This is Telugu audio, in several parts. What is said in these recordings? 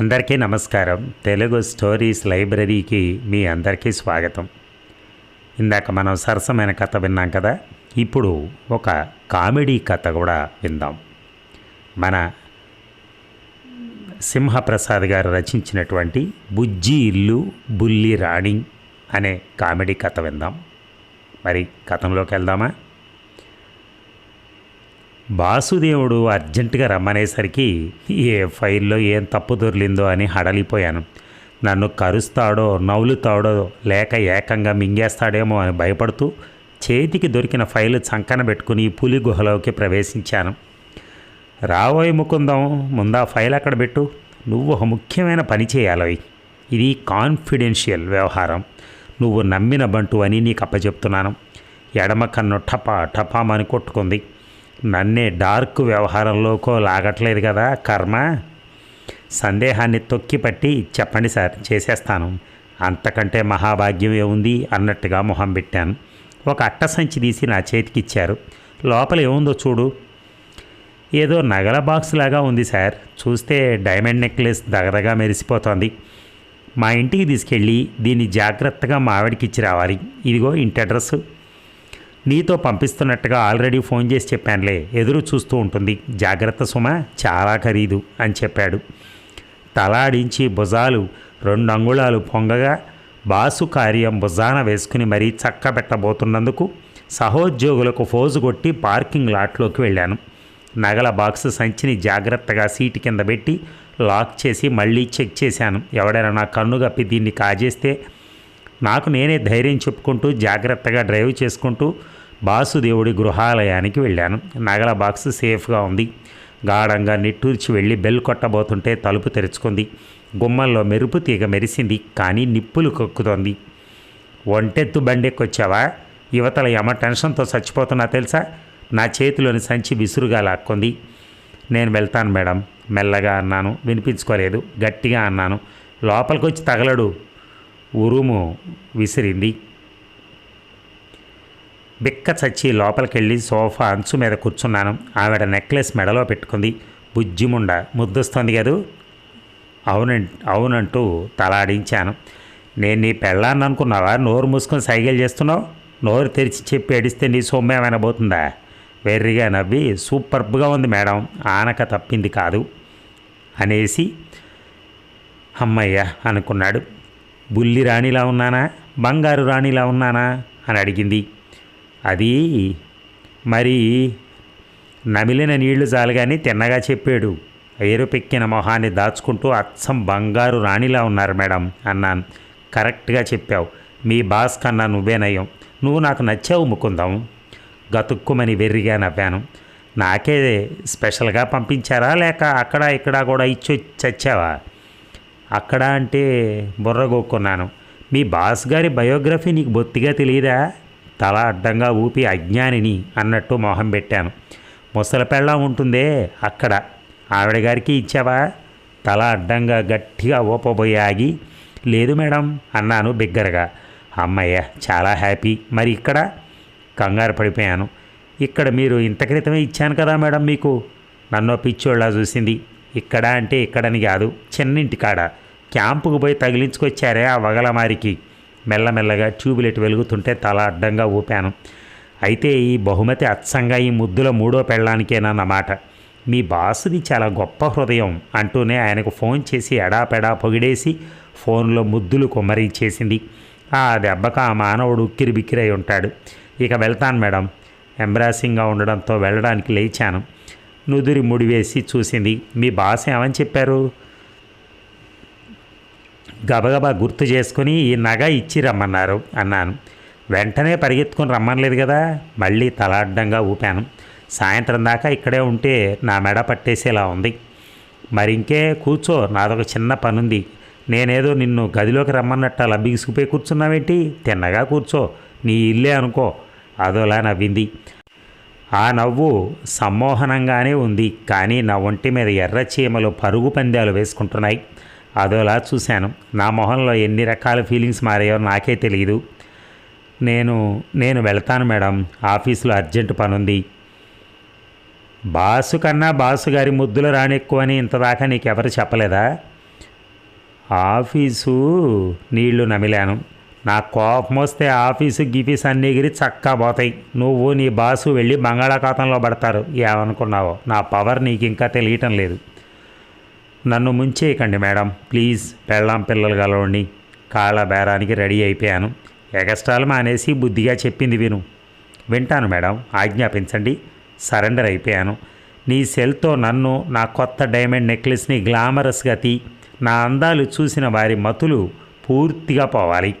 అందరికీ నమస్కారం. తెలుగు స్టోరీస్ లైబ్రరీకి మీ అందరికీ స్వాగతం. ఇందాక మనం సరసమైన కథ విన్నాం కదా? ఇప్పుడు ఒక కామెడీ కథ కూడా విందాం. మన సింహప్రసాద్ గారు రచించినటువంటి బుజ్జి ఇల్లు బుల్లి రాణి అనే కామెడీ కథ విందాం. మరి కథంలోకి వెళ్దామా? వాసుదేవుడు అర్జెంటుగా రమ్మనేసరికి ఏ ఫైల్లో ఏం తప్పు దొర్లిందో అని హడలిపోయాను. నన్ను కరుస్తాడో నవ్వులుతాడో లేక ఏకంగా మింగేస్తాడేమో అని భయపడుతూ చేతికి దొరికిన ఫైలు చంకన పెట్టుకుని పులి గుహలోకి ప్రవేశించాను. రాబోయే ముకుందం ముందా ఫైల్ అక్కడ పెట్టు. నువ్వు ఒక ముఖ్యమైన పని చేయాలి ఇది కాన్ఫిడెన్షియల్ వ్యవహారం. నువ్వు నమ్మిన బంటు అని నీకు అప్పచెప్తున్నాను. ఎడమ కన్ను టపా టపామని కొట్టుకుంది. నన్నే డార్క్ వ్యవహారంలోకో లాగట్లేదు కదా కర్మ? సందేహాన్ని తొక్కిపట్టి చెప్పండి సార్ చేసేస్తాను. అంతకంటే మహాభాగ్యం ఏముంది అన్నట్టుగా మొహం పెట్టాను. ఒక అట్ట సంచి తీసి నా చేతికిచ్చారు. లోపల ఏముందో చూడు. ఏదో నగల బాక్స్ లాగా ఉంది సార్. చూస్తే డైమండ్ నెక్లెస్ దగదగా మెరిసిపోతోంది. మా ఇంటికి తీసుకెళ్ళి దీన్ని జాగ్రత్తగా మావిడికి ఇచ్చి రావాలి. ఇదిగో ఇంటి అడ్రస్సు. నీతో పంపిస్తున్నట్టుగా ఆల్రెడీ ఫోన్ చేసి చెప్పానులే. ఎదురు చూస్తూ ఉంటుంది. జాగ్రత్త సుమ చాలా ఖరీదు అని చెప్పాడు. తలాడించి భుజాలు రెండు అంగుళాలు పొంగగా బాసు కార్యం భుజాన వేసుకుని మరీ చక్కబెట్టబోతున్నందుకు సహోద్యోగులకు ఫోజు కొట్టి పార్కింగ్ లాట్లోకి వెళ్ళాను. నగల బాక్స్ సంచిని జాగ్రత్తగా సీటు కింద పెట్టి లాక్ చేసి మళ్ళీ చెక్ చేశాను. ఎవడైనా నా కన్ను కప్పి దీన్ని కాజేస్తే నాకు నేనే ధైర్యం చెప్పుకుంటూ జాగ్రత్తగా డ్రైవ్ చేసుకుంటూ బాసుదేవుడి గృహాలయానికి వెళ్ళాను. నగల బాక్స్ సేఫ్గా ఉంది. గాఢంగా నిట్టూర్చి వెళ్ళి బెల్ కొట్టబోతుంటే తలుపు తెరుచుకుంది. గుమ్మంలో మెరుపు తీగ మెరిసింది కానీ నిప్పులు కక్కుతోంది. ఒంటెత్తు బండెక్కొచ్చావా? యువతల యమ టెన్షన్తో చచ్చిపోతున్నా తెలుసా? నా చేతిలోని సంచి విసురుగా లాక్కుంది. నేను వెళ్తాను మేడం. మెల్లగా అన్నాను. వినిపించుకోలేదు. గట్టిగా అన్నాను. లోపలికొచ్చి తగలడు. ఉరుము విసిరింది. బిక్క చచ్చి లోపలికెళ్ళి సోఫా అంచు మీద కూర్చున్నాను. ఆవిడ నెక్లెస్ మెడలో పెట్టుకుంది. బుజ్జిముండ ముద్దొస్తుంది కదూ? అవునం అవునంటూ తలాడించాను. నేను నీ పెళ్ళాన్ని అనుకున్నావా నోరు మూసుకొని సైగలు చేస్తున్నావు? నోరు తెరిచి చెప్పి అడిస్తే నీ సొమ్ము ఏమైనా పోతుందా? వెర్రిగా నవ్వి సూపర్బ్గా ఉంది మేడం ఆనక తప్పింది కాదు అనేసి అమ్మయ్య అనుకున్నాడు. బుల్లి రాణిలా ఉన్నానా? బంగారు రాణిలా ఉన్నానా? అని అడిగింది. అది మరి నమిలిన నీళ్ళు జాలగాని తిన్నగా చెప్పాడు. ఏరుపెక్కిన మొహాన్ని దాచుకుంటూ అచ్చం బంగారు రాణిలా ఉన్నారు మేడం అన్నాను. కరెక్ట్గా చెప్పావు. మీ బాస్ కన్నా నువ్వేనయ్యం నువ్వు నాకు నచ్చావు ముకుందం. గతుక్కుమని వెర్రిగా నవ్వాను. నాకే స్పెషల్గా పంపించారా? లేక అక్కడ ఇక్కడ కూడా ఇచ్చి చచ్చావా? అక్కడ అంటే బుర్రగొక్కున్నాను మీ బాస్ గారి బయోగ్రఫీ నీకు బొత్తిగా తెలియదా తల అడ్డంగా ఊపి అజ్ఞానిని అన్నట్టు మొహం పెట్టాను. ముసలపెళ్ళం ఉంటుందే అక్కడ. ఆవిడ గారికి ఇచ్చావా? తల అడ్డంగా గట్టిగా ఊపబోయి ఆగి లేదు మేడం అన్నాను బిగ్గరగా. అమ్మయ్య చాలా హ్యాపీ. మరి ఇక్కడ? కంగారు పడిపోయాను. ఇక్కడ మీరు ఇంత క్రితమే ఇచ్చాను కదా మేడం మీకు? నన్ను పిచ్చోళ్ళ చూసింది. ఇక్కడ అంటే ఇక్కడని కాదు చిన్నింటి కాడ. క్యాంపుకు పోయి తగిలించుకొచ్చారే ఆ వగలమారికి. మెల్లమెల్లగా ట్యూబ్లెట్ వెలుగుతుంటే తల అడ్డంగా ఊపాను. అయితే ఈ బహుమతి అచ్చంగా ఈ ముద్దుల మూడో పెళ్ళానికేనన్నమాట. మీ బాసుది చాలా గొప్ప హృదయం అంటూనే ఆయనకు ఫోన్ చేసి ఎడాపెడా పొగిడేసి ఫోన్లో ముద్దులు కుమ్మరించేసింది. ఆ దెబ్బకు ఆ మానవుడు ఉక్కిరి బిక్కిరై ఉంటాడు. ఇక వెళ్తాను మేడం. ఎంబ్రాసింగ్గా ఉండడంతో వెళ్ళడానికి లేచాను. నుదురి ముడివేసి చూసింది. మీ బాస్ ఏమని చెప్పారు? గబగబా గుర్తు చేసుకుని ఈ నగ ఇచ్చి రమ్మన్నారు అన్నాను. వెంటనే పరిగెత్తుకుని రమ్మనలేదు కదా. మళ్ళీ తలాడ్డంగా ఊపాను. సాయంత్రం దాకా ఇక్కడే ఉంటే నా మెడ పట్టేసేలా ఉంది. మరింకే కూర్చో నాదొక చిన్న పనుంది. నేనేదో నిన్ను గదిలోకి రమ్మన్నట్టు అలా బిగుసుకుపోయి కూర్చున్నావేంటి? తిన్నగా కూర్చో. నీ ఇల్లే అనుకో. అదోలా నవ్వింది. ఆ నవ్వు సమ్మోహనంగానే ఉంది. కానీ నా ఒంటి మీద ఎర్ర చీమలు పరుగు పందాలు వేసుకుంటున్నాయి. అదోలా చూశాను. నా మొహంలో ఎన్ని రకాల ఫీలింగ్స్ మారాయో నాకే తెలియదు నేను నేను వెళ్తాను మేడం. ఆఫీసులో అర్జెంటు పనుంది. బాసు కన్నా బాసు గారి ముద్దులు రానెక్కువని ఇంతదాకా నీకెవరు చెప్పలేదా? ఆఫీసు నీళ్ళు నమిలాను. నా కోపం వస్తే ఆఫీసు గిఫీస్ అన్ని ఎగిరి చక్కా పోతాయి. నువ్వు నీ బాసు వెళ్ళి బంగాళాఖాతంలో పడతారు. ఏమనుకున్నావో? నా పవర్ నీకు ఇంకా తెలియటం లేదు. నన్ను ముంచేయకండి మేడం. ప్లీజ్ పెళ్ళాం పిల్లలు గలవండి కాళ్ళ బేరానికి రెడీ అయిపోయాను. ఎగస్ట్రాలు మానేసి బుద్ధిగా చెప్పింది విను. వింటాను మేడం. ఆజ్ఞాపించండి. సరెండర్ అయిపోయాను. నీ సెల్తో నన్ను నా కొత్త డైమండ్ నెక్లెస్ని గ్లామరస్గా తీ నా అందాలు చూసిన వారి మతులు పూర్తిగా పోవాలి.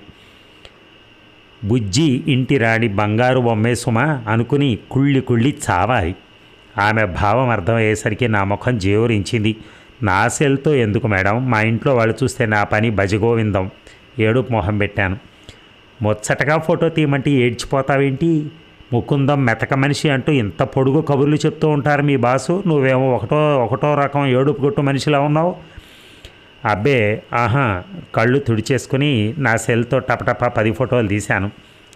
బుజ్జి ఇంటి రాణి బంగారు బొమ్మే సుమ అనుకుని కుళ్ళి కుళ్ళి చావాలి. ఆమె భావం అర్థమయ్యేసరికి నా ముఖం జేవరించింది నా సెల్తో ఎందుకు మేడం? మా ఇంట్లో వాళ్ళు చూస్తే నా పని భజగోవిందం. ఏడుపు మొహం పెట్టాను. ముచ్చటగా ఫోటో తీయమంటే ఏడ్చిపోతావేంటి? ముకుందం మెతక మనిషి అంటూ ఇంత పొడుగు కబుర్లు చెప్తూ ఉంటారు మీ బాసు. నువ్వేమో ఒకటో ఒకటో రకం ఏడుపు కొట్టు మనిషిలా ఉన్నావు. అబ్బే ఆహా కళ్ళు తుడిచేసుకుని నా సెల్తో టపటప పది ఫోటోలు తీశాను.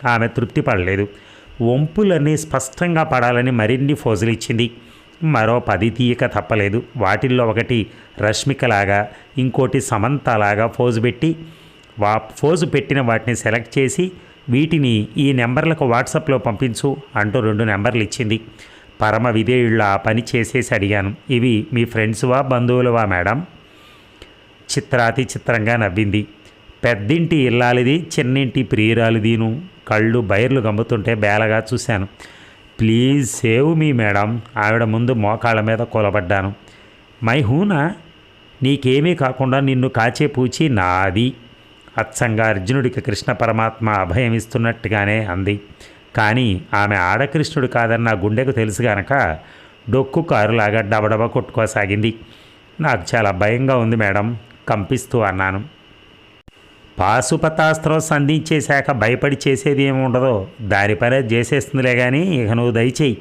ఆమె తృప్తి పడలేదు. వంపులన్నీ స్పష్టంగా పడాలని మరిన్ని ఫోజులు ఇచ్చింది. మరో పది తీయక తప్పలేదు. వాటిల్లో ఒకటి రష్మికలాగా ఇంకోటి సమంతలాగా ఫోజు పెట్టి వా ఫోజు పెట్టిన వాటిని సెలెక్ట్ చేసి వీటిని ఈ నెంబర్లకు వాట్సాప్లో పంపించు అంటూ రెండు నెంబర్లు ఇచ్చింది. పరమ విధేయుళ్ళ ఆ పని చేసేసి అడిగాను. ఇవి మీ ఫ్రెండ్స్వా బంధువులవా మేడం? చిత్రాతి చిత్రంగా నవ్వింది. పెద్దింటి ఇల్లాలిది చిన్నింటి ప్రియురాలిదిను. కళ్ళు బైర్లు గమ్ముతుంటే బేలగా చూశాను. Please save me madam. ఆవిడ ముందు మోకాళ్ళ మీద కూలబడ్డాను. మై హూనా? నీకేమీ కాకుండా నిన్ను కాచే పూచి నాది. అచ్చంగా అర్జునుడికి కృష్ణ పరమాత్మ అభయం ఇస్తున్నట్టుగానే అంది. కానీ ఆమె ఆడకృష్ణుడు కాదని నా గుండెకు తెలుసు గనక డొక్కు కారులాగా డబడబ కొట్టుకోసాగింది. నాకు చాలా భయంగా ఉంది మేడం. కంపిస్తూ అన్నాను. పాశుపతాస్త్రం సంధించేశాక భయపడి చేసేది ఏమి ఉండదో దాని పని చేసేస్తుందిలే కానీ ఇక నువ్వు దయచేయి.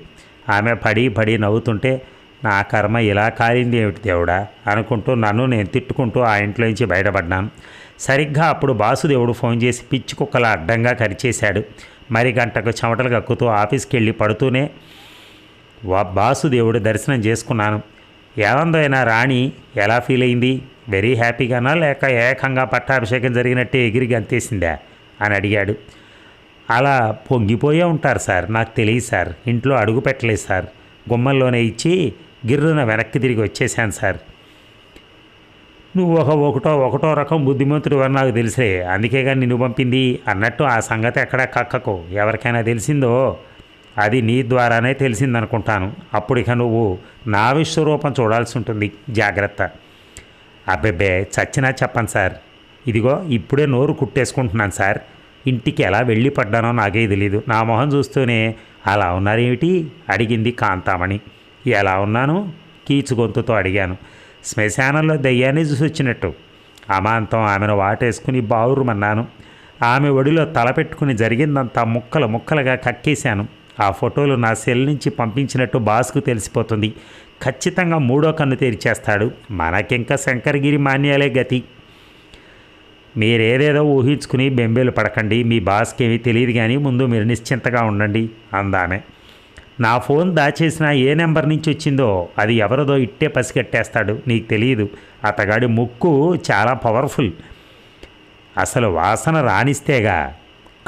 ఆమె పడి పడి నవ్వుతుంటే నా కర్మ ఇలా కాలింది ఏమిటి దేవుడా? అనుకుంటూ నన్ను నేను తిట్టుకుంటూ ఆ ఇంట్లోంచి బయటపడ్డాను. సరిగ్గా అప్పుడు బాసుదేవుడు ఫోన్ చేసి పిచ్చి కుక్కల అడ్డంగా కరిచేశాడు. మరి గంటకు చెమటలు కక్కుతూ ఆఫీస్కి వెళ్ళి పడుతూనే వా బాసుదేవుడు దర్శనం చేసుకున్నాను. ఏమందైనా రాణి ఎలా ఫీల్ అయింది వెరీ హ్యాపీగానా లేక ఏకంగా పట్టాభిషేకం జరిగినట్టే ఎగిరి గంతేసిందా అని అడిగాడు. అలా పొంగిపోయే ఉంటారు సార్ నాకు తెలియదు సార్ ఇంట్లో అడుగు పెట్టలేదు సార్ గుమ్మంలోనే ఇచ్చి గిర్రున వెనక్కి తిరిగి వచ్చేసాను సార్. నువ్వు ఒక ఒకటో ఒకటో రకం బుద్ధిమంతుడు అని నాకు తెలిసే అందుకేగా నిన్ను పంపింది అన్నట్టు ఆ సంగతి ఎక్కడ కక్కకు ఎవరికైనా తెలిసిందో? అది నీ ద్వారానే తెలిసిందనుకుంటాను. అప్పుడు ఇక నువ్వు నా విశ్వరూపం చూడాల్సి ఉంటుంది జాగ్రత్త. అబ్బెబ్బే చచ్చినా చెప్పను సార్. ఇదిగో ఇప్పుడే నోరు కుట్టేసుకుంటున్నాను సార్. ఇంటికి ఎలా వెళ్ళి పడ్డానో నాకే తెలీదు. నా మొహం చూస్తూనే అలా ఉన్నారేమిటి? అడిగింది కాంతామణి. ఎలా ఉన్నాను? కీచు గొంతుతో అడిగాను. శ్మశానంలో దయ్యాన్ని చూసి వచ్చినట్టు. అమాంతం ఆమెను వాటేసుకుని బావురుమన్నాను. ఆమె ఒడిలో తలపెట్టుకుని జరిగిందంతా ముక్కలు ముక్కలుగా కక్కేశాను. ఆ ఫోటోలు నా సెల్ నుంచి పంపించినట్టు బాస్కు తెలిసిపోతుంది. ఖచ్చితంగా మూడో కన్ను తెరిచేస్తాడు. మనకింకా శంకరగిరి మాన్యాలే గతి. మీరేదేదో ఊహించుకుని బెంబేలు పడకండి. మీ బాస్కి ఏమీ తెలియదు కానీ ముందు మీరు నిశ్చింతగా ఉండండి అందామె. నా ఫోన్ దాచేసిన ఏ నెంబర్ నుంచి వచ్చిందో అది ఎవరిదో ఇట్టే పసిగట్టేస్తాడు. నీకు తెలియదు అతగాడి ముక్కు చాలా పవర్ఫుల్. అసలు వాసన రాణిస్తేగా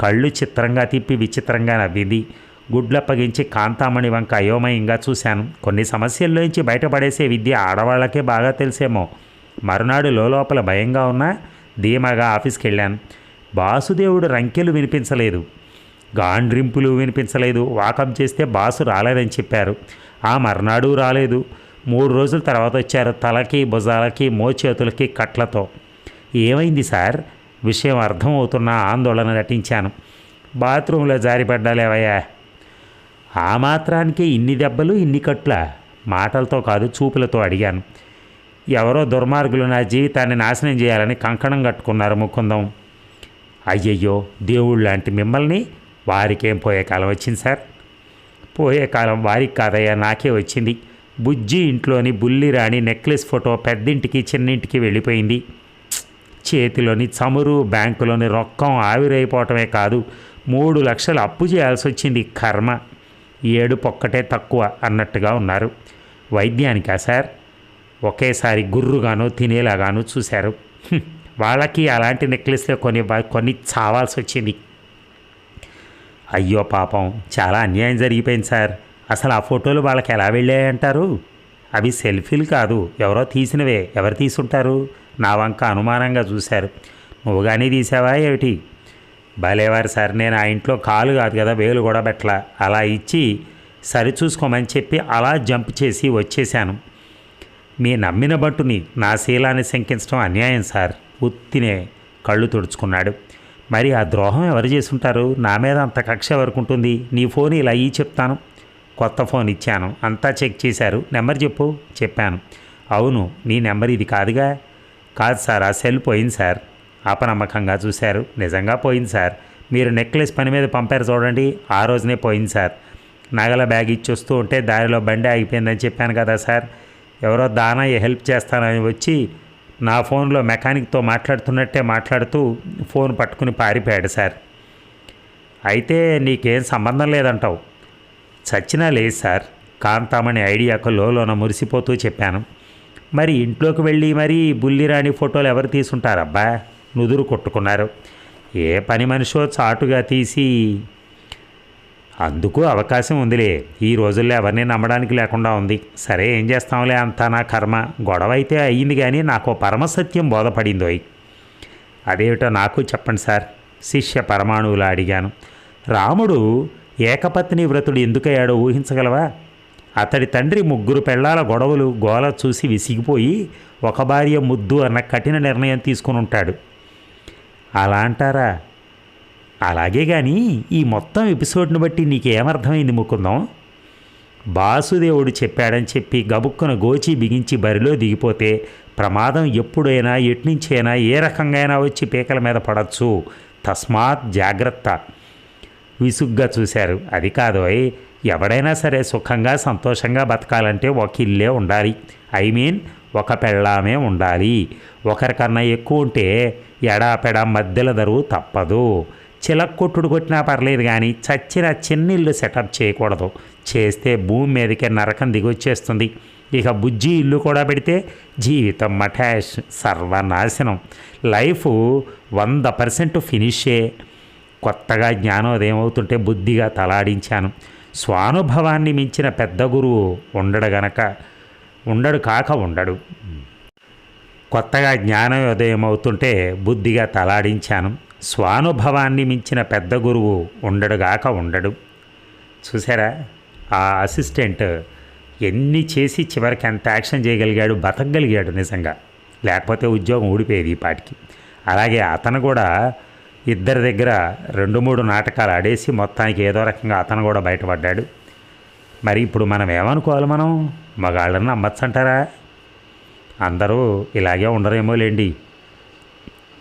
కళ్ళు చిత్రంగా తిప్పి విచిత్రంగా నవ్వింది. గుడ్లప్పగించి కాంతామణి వంక అయోమయంగా చూశాను. కొన్ని సమస్యల్లోంచి బయటపడేసే విద్య ఆడవాళ్ళకే బాగా తెలిసేమో. మరునాడు లోపల భయంగా ఉన్నా ధీమాగా ఆఫీస్కి వెళ్ళాను బాసుదేవుడు రంకెలు వినిపించలేదు. గాండ్రింపులు వినిపించలేదు. వాకప్ చేస్తే బాసు రాలేదని చెప్పారు. ఆ మర్నాడు రాలేదు. మూడు రోజుల తర్వాత వచ్చారు తలకి భుజాలకి మోచేతులకి కట్లతో. ఏమైంది సార్? విషయం అర్థం అవుతున్న ఆందోళన నటించాను. బాత్రూంలో జారిపడ్డాలేవయ్యా ఆ మాత్రానికి ఇన్ని దెబ్బలు ఇన్ని కట్ల మాటలతో కాదు చూపులతో అడిగాను. ఎవరో దుర్మార్గులు నా జీవితాన్ని నాశనం చేయాలని కంకణం కట్టుకున్నారు ముకుందం. అయ్యయ్యో దేవుళ్ళు లాంటి మిమ్మల్ని వారికేం పోయే కాలం వచ్చింది సార్? పోయే కాలం వారికి కాదయ్యా నాకే వచ్చింది. బుజ్జి ఇంట్లోని బుల్లి రాణి నెక్లెస్ ఫోటో పెద్దింటికి చిన్నింటికి వెళ్ళిపోయింది. చేతిలోని చమురు బ్యాంకులోని రొక్కం ఆవిరైపోవటమే కాదు మూడు లక్షలు అప్పు చేయాల్సి వచ్చింది కర్మ. ఏడుపొక్కటే తక్కువ అన్నట్టుగా ఉన్నారు. వైద్యానికా సార్? ఒకేసారి గుర్రుగాను తినేలాగాను చూశారు. వాళ్ళకి అలాంటి నెక్లెస్లే కొన్ని కొన్ని చావాల్సి వచ్చింది అయ్యో పాపం చాలా అన్యాయం జరిగిపోయింది సార్. అసలు ఆ ఫోటోలు వాళ్ళకి ఎలా వెళ్ళాయంటారు? అవి సెల్ఫీలు కాదు ఎవరో తీసినవే. ఎవరు తీసుంటారు? నా వంక అనుమానంగా చూశారు. నువ్వు కానీ తీసావా ఏమిటి? భలేవారు సార్ నేను ఆ ఇంట్లో కాలు కాదు కదా వేలు కూడా పెట్టలా. అలా ఇచ్చి సరిచూసుకోమని చెప్పి అలా జంప్ చేసి వచ్చేసాను మీ నమ్మిన బట్టుని నా శీలాన్ని శంకించడం అన్యాయం సార్ ఉత్తినే కళ్ళు తుడుచుకున్నాడు. మరి ఆ ద్రోహం ఎవరు చేసుంటారు? నా మీద అంత కక్ష వరకు ఉంటుంది? నీ ఫోన్ ఇలా ఈ చెప్తాను. కొత్త ఫోన్ ఇచ్చాను. అంతా చెక్ చేశారు. నెంబర్ చెప్పు చెప్పాను. అవును నీ నెంబర్ ఇది కాదుగా? కాదు సార్ ఆ సెల్ పోయింది సార్. అపనమ్మకంగా చూశారు. నిజంగా పోయింది సార్. మీరు నెక్లెస్ పని మీద పంపారు చూడండి. ఆ రోజునే పోయింది సార్. నగల బ్యాగ్ ఇచ్చి వస్తూ ఉంటే దారిలో బండి ఆగిపోయిందని చెప్పాను కదా సార్. ఎవరో దానయ్య హెల్ప్ చేస్తానని వచ్చి నా ఫోన్లో మెకానిక్తో మాట్లాడుతున్నట్టే మాట్లాడుతూ ఫోన్ పట్టుకుని పారిపోయాడు సార్. అయితే నీకేం సంబంధం లేదంటావు. చచ్చినా లేదు సార్. కాంతామణి ఐడియాకు లోలోన మురిసిపోతూ చెప్పాను. మరి ఇంట్లోకి వెళ్ళి మరి బుల్లిరాణి ఫోటోలు ఎవరు తీసుంటారబ్బా? నుదురు కొట్టుకున్నారు. ఏ పని మనిషో చాటుగా తీసి అందుకు అవకాశం ఉందిలే. ఈ రోజుల్లో ఎవరిని నమ్మడానికి లేకుండా ఉంది. సరే ఏం చేస్తాంలే అంతా నా కర్మ. గొడవ అయితే అయ్యింది కానీ నాకు పరమసత్యం బోధపడిందో అదేమిటో నాకు చెప్పండి సార్. శిష్య పరమాణువులా అడిగాను. రాముడు ఏకపత్ని వ్రతుడు ఎందుకయ్యాడో ఊహించగలవా? అతడి తండ్రి ముగ్గురు పెళ్ళాల గొడవలు గోల చూసి విసిగిపోయి ఒక భార్య ముద్దు అన్న కఠిన నిర్ణయం తీసుకుని ఉంటాడు అలా అంటారా? అలాగే కానీ ఈ మొత్తం ఎపిసోడ్ని బట్టి నీకేమర్థమైంది ముకుందం? బాసుదేవుడు చెప్పాడని చెప్పి గబుక్కున గోచి బిగించి బరిలో దిగిపోతే ప్రమాదం ఎప్పుడైనా ఎట్నుంచైనా ఏ రకంగా అయినా వచ్చి పీకల మీద పడచ్చు. తస్మాత్ జాగ్రత్త. విసుగ్గా చూశారు. అది కాదోయ్ ఎవడైనా సరే సుఖంగా సంతోషంగా బతకాలంటే ఒక ఇల్లే ఉండాలి. ఐ మీన్ ఒక పెళ్ళామే ఉండాలి. ఒకరికన్నా ఎక్కువ ఉంటే ఎడాపెడా మధ్యల దరువు తప్పదు. చిలక్కొట్టుడు కొట్టినా పర్లేదు కానీ చచ్చిన చిన్నిల్లు సెటప్ చేయకూడదు. చేస్తే భూమి మీదకే నరకం దిగొచ్చేస్తుంది. ఇక బుజ్జి ఇల్లు కూడా పెడితే జీవితం మఠాష్ సర్వనాశనం. లైఫ్ వంద పర్సెంట్ ఫినిషే. కొత్తగా జ్ఞానోదయం అవుతుంటే బుద్ధిగా తలాడించాను. స్వానుభవాన్ని మించిన పెద్ద గురువు ఉండడు గనక. ఉండడు కాక ఉండడు. కొత్తగా జ్ఞానోదయం అవుతుంటే బుద్ధిగా తలాడించాను. స్వానుభవాన్ని మించిన పెద్ద గురువు ఉండడుగాక ఉండడు. చూసారా ఆ అసిస్టెంట్ ఎన్ని చేసి చివరికి ఎంత యాక్షన్ చేయగలిగాడు బతకగలిగాడు నిజంగా. లేకపోతే ఉద్యోగం ఊడిపోయేది ఈ పాటికి. అలాగే అతను కూడా ఇద్దరి దగ్గర రెండు మూడు నాటకాలు ఆడేసి మొత్తానికి ఏదో రకంగా అతను కూడా బయటపడ్డాడు. మరి ఇప్పుడు మనం ఏమనుకోవాలి మనం? మగాళ్ళని నమ్మచ్చంటారా? అందరూ ఇలాగే ఉండరేమో లేండి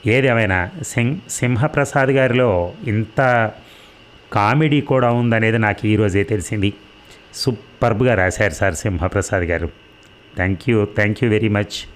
ఏదేమైనా సింగ్ సింహప్రసాద్ గారిలో ఇంత కామెడీ కూడా ఉందనేది నాకు ఈరోజే తెలిసింది. సూపర్బ్గా రాశారు sir Simhaprasad garu. Thank you thank you very much.